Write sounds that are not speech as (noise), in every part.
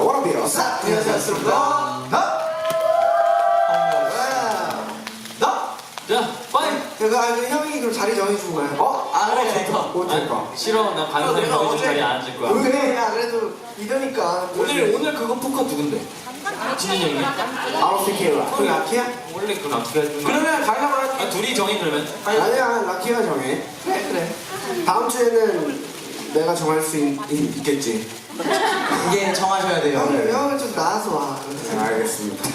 워너비로 싹 안녕하셨습니다 나? 나? 자, 파이! 그거 아, 그 형이 그럼 자리 정해주고 가요 어? 아, 그래, 좋다 어 좋다 아, 싫어, 나 방금 내가 어제- 자리에 안 앉을 거야. 왜 야 그래도 이러니까 오늘, 오늘 그거 포커 누군데? 진현이 형이? 아로피케라 그 라키야? 원래 어떻게 해주는 거야? 그러면 가려고 아, 둘이 정해, 그러면. 아니야 라키가 정해 그래 그래 다음 주에는 내가 정할 수 있, 겠지 이게 정하셔야 돼요. 형은 형은 좀 나와서 와 네, 알겠습니다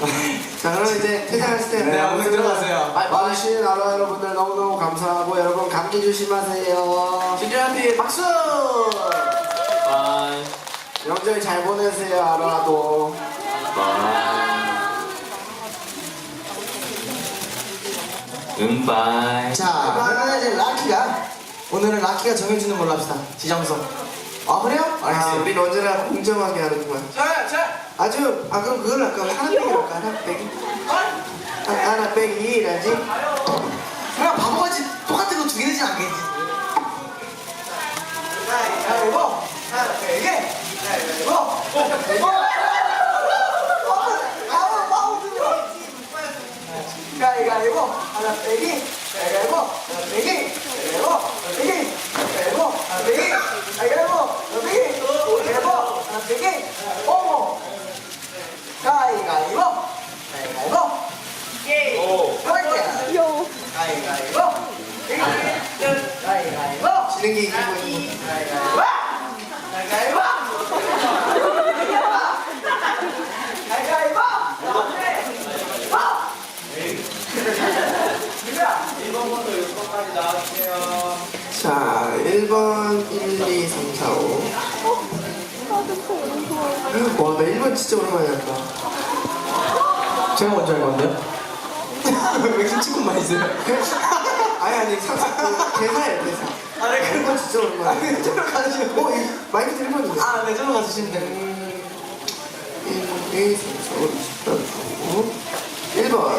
(laughs) 자 그럼 이제 퇴장하실 때 네, 오늘 들어가세요. 와주신 아로 여러분들 너무너무 감사하고 여러분 감기 조심하세요 진주한테 박수 파이. 명절 잘 보내세요 아로아도 응, 파이. 자, 그러면 이제 라키가 오늘은 라키가 정해주는 걸로 합시다. 지정석. 아 그래요? 아, 알겠어요. 우린 언제나 공정하게 하는구만 자, 자. 아주 아 그럼 그걸 할까 하나 빼기 할까 하나 빼기 하- 하나 빼기 라지 그냥 바보같이 똑같은 거 두 개 되진 않겠지. 하나 빼기. 자, 이거 이거. 가위가위보 하나 빼기 가위가위보 하나 빼기 가위가위보 하나 빼기 가위가위보 하나 빼기 가위가위보 하나 빼기 가위가위보 하나 빼기 어머 가위가위보 가위가위보 오. 가위가위보 가위가위보 가위가위보 가위가위보 가위가위보 자 1번 1, 2, 3, 4, 5 와 나 1번 진짜 오랜만에 한다 제가 먼저 할 건데요? 왜 김치국 맛있어요? 아니 아니 상상 그 대사예요 대사 아, 네, 그거 진짜 오랜만에 아, 저로 가주시면 돼요. 어? 이 마이크 1번인데 아, 네, 저로 가주시면 돼요. 1, 2, 3, 4, 5, 6, 7, 8, 9 1번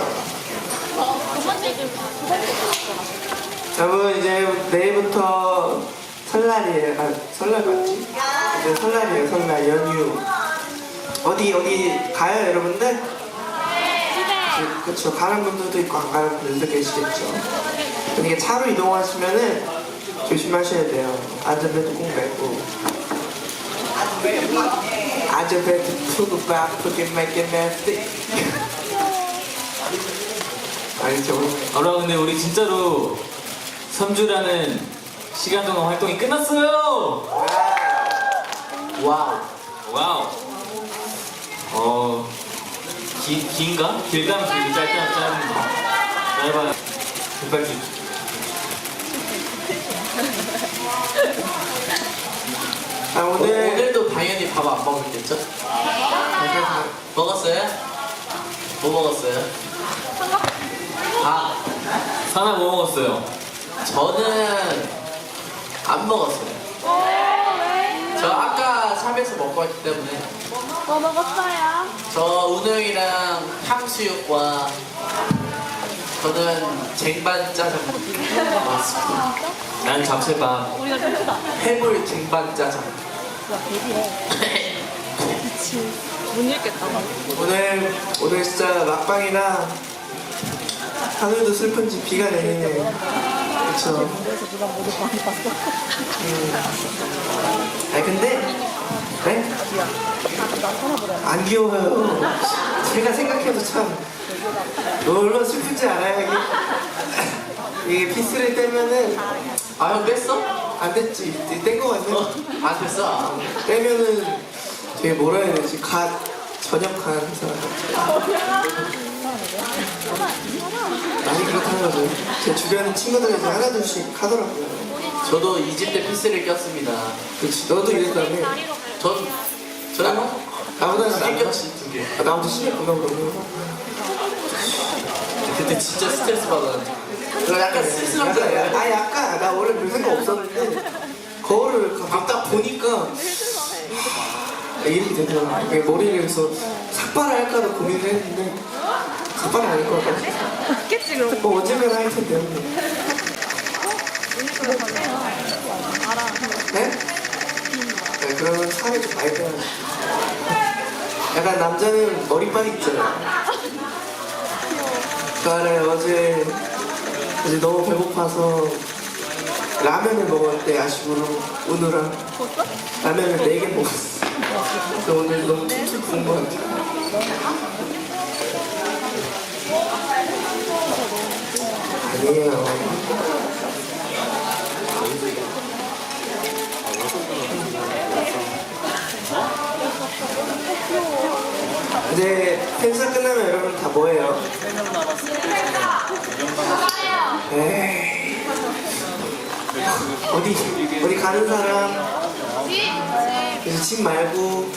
여러분 이제 내일부터 설날이에요 아 설날 맞지? 이제 설날이에요 설날 연휴 어디 어디 가요 여러분들? 그- 그쵸 가는 분들도 있고 안 가는 분들도 계시겠죠 이게 차로 이동하시면은 조심하셔야 돼요 안전벨트 꼭 매고 안전벨트 푸고 바쁘게 make it nasty 알죠? 여러분, 근데 우리 진짜로 3주라는 시간 동안 활동이 끝났어요! 와우. 와우. 어, 기, 긴가? 길다면 길고 짧다면 짧은 거. 짧아요. 급발주. 아 오늘 오늘도 당연히 밥 안 먹었겠죠? 먹었어요? 뭐 먹었어요? 아, 사나 뭐 먹었어요? 저는 안 먹었어요. 저 아까 샵에서 먹고 왔기 때문에 뭐 먹었어요? 저 운영이랑 탕수육과 저는 쟁반 짜장 먹었습니다. 난 잡채밥. 우리가 좋다. 해물 쟁반 짜장. 못 읽겠다. 오늘 오늘 진짜 막방이라 하늘도 슬픈지 비가 내리네 그쵸 그래서 누가 모두 많이 봤어. 아니 근데 네? 안 귀여워요. 제가 생각해도 참 얼마나 슬픈지 알아요 이게? (laughs) 이게 피스를 떼면은 아, 형 뺐어? 안 됐지. 뗀거 같네. 어, 안 뺐어. 빼면은 되게 뭐라 해야 되지? 갓 전역한 사람. 많이 그렇다는 거죠. 제 주변 친구들이 이제 하나둘씩 하더라고요. 저도 이 집 때 피스를 꼈습니다. 그렇지 너도 이랬다며 전, 저는 나보다 두개 나 꼈지, 두 개. 아, 나보다 심했구나 그러면 그때 진짜 스트레스 받았는데. 저 약간 쓸쓸한 약간, 거예요. 아 약간 나 원래 별 생각 없었는데 거울을 딱 보니까 하, 이렇게 되더라고. 이게 머리를 해서 삭발을 할까도 고민을 했는데 삭발은 아닐 것 같아. 맞겠지, 그럼. 뭐 언젠가는 할 텐데. 알 아. 네? 네 그러면 좀 많이 빼야 돼 약간 남자는 머리빨 있잖아요. 저 알아요. 어제, 어제 너무 배고파서 라면을 먹었대, 야식으로. 오늘랑. 라면을 4개 먹었어. 그래서 오늘 너무 툭툭 부은 것 같아요. 아니에요. 이제 팬사 끝나면 여러분 다 뭐해요? 에이. 어디 어디 가는 사람? 그래서 집 말고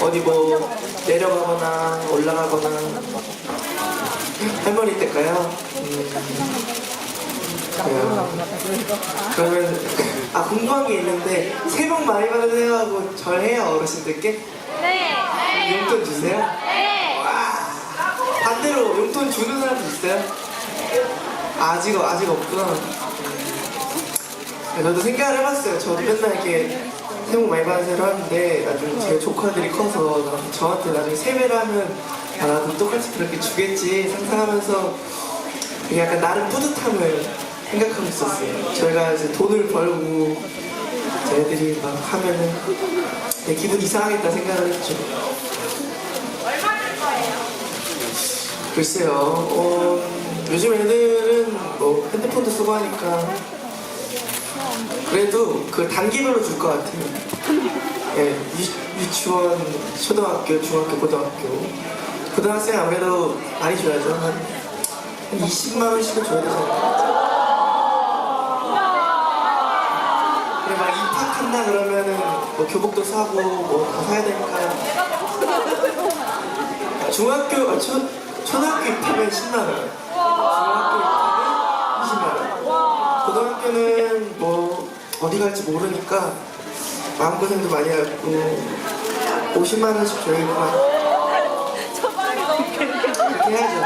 어디 뭐 내려가거나 올라가거나 할머니 댁가요? 음. 그러면 아 궁금한 게 있는데 새해 복 많이 받으세요 하고 절해요 어르신들께? 네. 용돈 주세요? 네. 와 반대로 용돈 주는 사람도 있어요? 아직 아직 없구나. 네, 저도 생각을 해봤어요. 저도 맨날 이렇게 새해 복 많이 받으세요 하는데 나중에 제 조카들이 커서 나- 저한테 나중에 세배를 하면 아, 나도 똑같이 그렇게 주겠지 상상하면서 약간 나름 뿌듯함을 생각하고 있었어요. 저희가 이제 돈을 벌고 애들이 막 하면은 내 기분 이상하겠다 생각을 했죠. 글쎄요, 어, 요즘 애들은 뭐 핸드폰도 쓰고 하니까 그래도 그 단계별로 줄 것 같아요. 예, 유, 유치원, 초등학교, 중학교, 고등학교. 고등학생 아무래도 많이 줘야죠. 한, 한 20만 원씩은 줘야 되잖아요. 그래 막 입학한다 그러면은 뭐 교복도 사고 뭐 다 사야 되니까 중학교 아, 초, 초등학교 입학은 10만 원. 중학교 입학은 20만 원. 고등학교는 뭐 어디 갈지 모르니까 마음고생도 많이 하고 50만 원씩 줘야겠구나 그렇게 (laughs) 해야죠